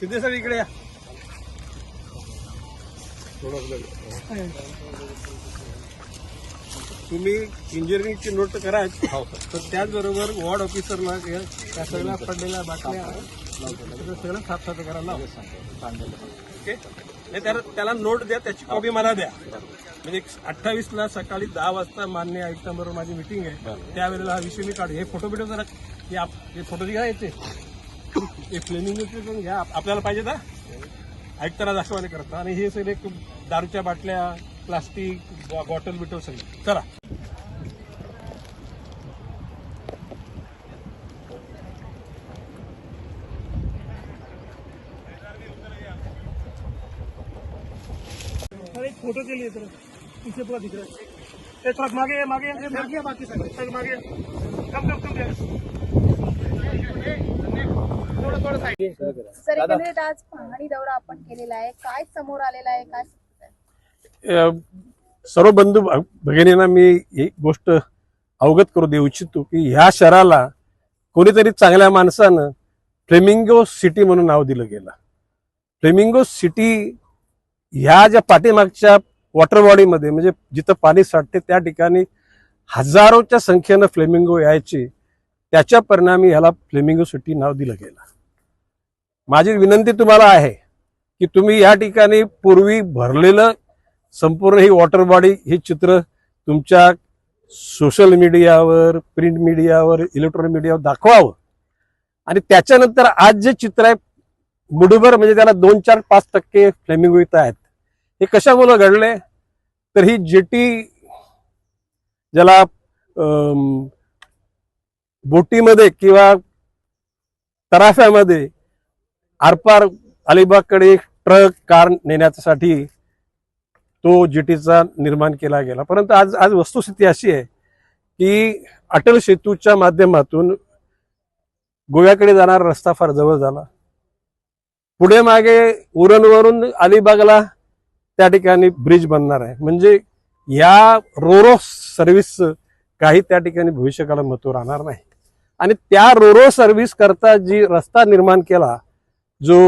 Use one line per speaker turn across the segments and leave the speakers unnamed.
Shinde sir इकडे या. तुम्ही इंजिनिअरिंगची नोट करा तर त्याचबरोबर वॉर्ड ऑफिसरला त्या सगळ्या पडलेल्या त्या सगळं साफ साफ करायला. ओके? त्याला नोट द्या त्याची कॉपी मला द्या. म्हणजे अठ्ठावीस ला सकाळी दहा वाजता मान्य आयुक्तांबरोबर माझी मिटिंग आहे. त्यावेळेला हा विषय मी काढू. हे फोटो बिटो जरा हे हे फोटो घ्या याचे हे फ्लेमिंग पण घ्या. आप- आपल्याला पाहिजे ना आयुक्ताला दाखवाने करता आणि हे सगळे दारूच्या बाटल्या प्लास्टिक बॉटल बिटल सगळे. चला.
एक फोटो के लिए तरह पीछे पूरा दिख रहा है थोड़ा मागे मागे मागे बाकी सब मागे कम कम कम
सर एकंदरीत आज पाहणी दौरा आपण केलेला आहे. काय समोर आलेला आहे? काय सांगताय?
अ, सर्व बंधू भ- भगिनींना मी एक गोष्ट अवगत करू देऊ इच्छितो की ह्या शहराला कोणीतरी चांगल्या माणसानं फ्लेमिंगो सिटी म्हणून नाव दिलं गेलं. फ्लेमिंगो सिटी ह्या ज्या पाठीमागच्या वॉटर बॉडीमध्ये म्हणजे जिथं पाणी साठते त्या ठिकाणी हजारोच्या संख्येनं फ्लेमिंगो यायचे. त्याच्या परिणामी ह्याला फ्लेमिंगो सिटी नाव दिलं गेलं. माझी विनंती तुम्हाला आहे की तुम्ही या ठिकाणी पूर्वी भरलेलं संपूर्ण ही वॉटर बॉडी हे चित्र तुमच्या सोशल मीडियावर प्रिंट मीडियावर इलेक्ट्रॉनिक मीडियावर दाखवावं. आणि त्याच्यानंतर आज जे चित्र आहे मुडभर म्हणजे त्याला दोन चार पाच टक्के फ्लेमिंगो इथं आहेत. हे कशामुळे घडले तर ही जेटी ज्याला बोटीमध्ये किंवा तराफ्यामध्ये आरपार अलिबागकडे ट्रक कार नेण्यासाठी तो जीटीचा निर्माण केला गेला. परंतु आज आज वस्तुस्थिती अशी आहे की अटल सेतूच्या माध्यमातून गोव्याकडे जाणारा रस्ता फार जवळ झाला. पुढे मागे उरणवरून अलिबागला त्या ठिकाणी ब्रिज बनणार आहे. म्हणजे या रोरो सर्व्हिस काही त्या ठिकाणी भविष्यकाला महत्त्व राहणार नाही. आणि त्या रोरो सर्व्हिस करता जी रस्ता निर्माण केला जो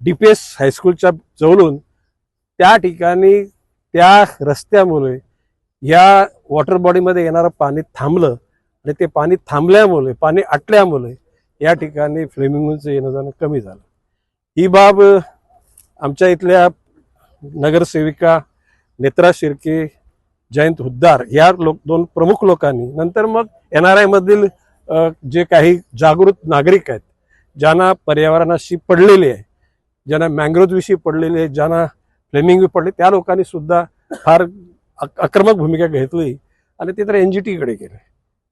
डी पी एस हायस्कूलच्या जवळून त्या ठिकाणी त्या रस्त्यामुळे या वॉटर बॉडीमध्ये येणारं पाणी थांबलं आणि ते पाणी थांबल्यामुळे पाणी आटल्यामुळे या ठिकाणी फ्लेमिंगचं येणं जाणं कमी झालं. ही बाब आमच्या इथल्या नगरसेविका नेत्रा शिर्के जयंत हुद्दार या लोक दोन प्रमुख लोकांनी नंतर मग एन आर आयमधील जे काही जागृत नागरिक आहेत ज्यांना पर्यावरणाशी पडलेले आहे ज्यांना मँग्रोजविषयी पडलेले आहे ज्यांना फ्लेमिंग पडले त्या लोकांनी सुद्धा फार आक्रमक भूमिका घेतली आणि ते तर एन जी टीकडे गेले.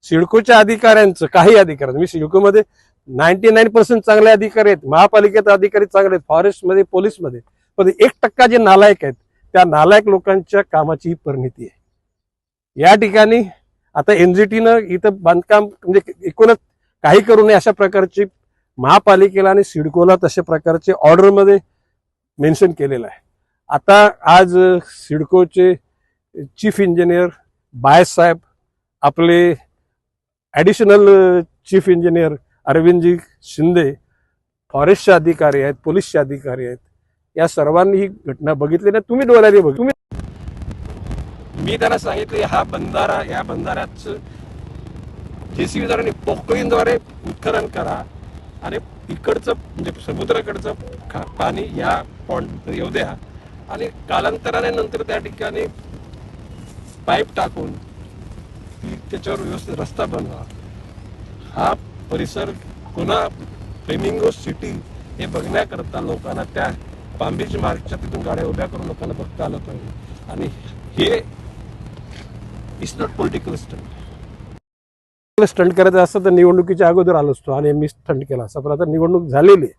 सिडकोच्या अधिकाऱ्यांचं काही अधिकारी मी सिडकोमध्ये नाईन्टी नाईन पर्सेंट चांगले अधिकारी आहेत. महापालिकेत अधिकारी चांगले आहेत. फॉरेस्टमध्ये पोलीसमध्ये पण एक टक्का जे नालायक आहेत त्या नालायक लोकांच्या कामाची ही परिणिती आहे. या ठिकाणी आता एन जी टीनं इथं बांधकाम म्हणजे एकूणच काही करू नये अशा प्रकारची महापालिकेला आणि सिडकोला तशा प्रकारचे ऑर्डरमध्ये मेन्शन केलेलं आहे. आता आज सिडकोचे चीफ इंजिनियर बायस साहेब आपले ॲडिशनल चीफ इंजिनियर अरविंदजी शिंदे फॉरेस्टचे अधिकारी आहेत पोलीसचे अधिकारी आहेत या सर्वांनी ही घटना बघितली ना तुम्ही डोळ्याने बघ तुम्ही मी त्यांना सांगितले हा बंधारा या बंधाऱ्याच जेसीबीद्वारे पोकळींद्वारे उत्खनन करा. आणि इकडचं म्हणजे समुद्राकडचं खा- पाणी या पॉन्ड येऊ द्या. आणि कालांतराने नंतर त्या ठिकाणी पाईप टाकून त्याच्यावर व्यवस्थित रस्ता बनवा. हा परिसर पुन्हा फ्लेमिंगो सिटी हे बघण्याकरता लोकांना त्या पांबीच मार्गच्या तिथून गाड्या उभ्या करून लोकांना बघता आलं पाहिजे. आणि हे is not political stunt stunt करायचं असतं तर निवडणुकीच्या अगोदर आलो असतो आणि मी स्टंट केला असं पण आता निवडणूक झालेली आहे.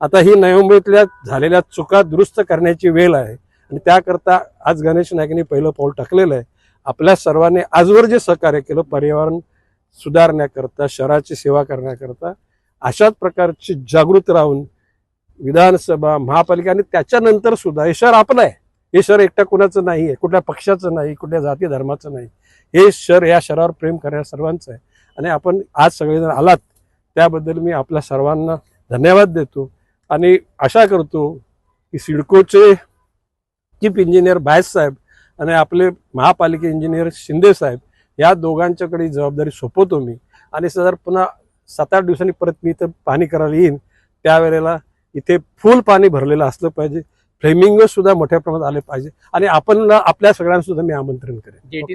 आता ही नवी झालेल्या चुका दुरुस्त करण्याची वेळ आहे. आणि त्याकरता आज गणेश नायकांनी पहिलं पाऊल टाकलेलं आहे. आपल्या सर्वांनी आजवर जे सहकार्य केलं पर्यावरण सुधारण्याकरता शहराची सेवा करण्याकरता अशाच प्रकारची जागृत राहून विधानसभा महापालिका आणि त्याच्यानंतर सुद्धा हे शहर आपलं आहे. हे शहर एकट्या कुणाचं नाही आहे कुठल्या पक्षाचं नाही कुठल्या जाती धर्माचं नाही. हे शहर या शहरावर प्रेम करणार सर्वांचं आहे. आणि आपण आज सगळेजण आलात त्याबद्दल मी आपल्या सर्वांना धन्यवाद देतो. आणि आशा करतो की सिडकोचे चीफ इंजिनियर बायस साहेब आणि आपले महापालिका इंजिनियर शिंदे साहेब या दोघांच्याकडे जबाबदारी सोपवतो मी. आणि सर पुन्हा सात आठ दिवसांनी परत मी इथं पाणी करायला येईन. त्यावेळेला इथे फुल पाणी भरलेलं असलं पाहिजे. फ्लेमिंगो सुद्धा मोठ्या प्रमाणात आले पाहिजे. आणि आपण आपल्या सगळ्यांना सुद्धा मी आमंत्रण करेन.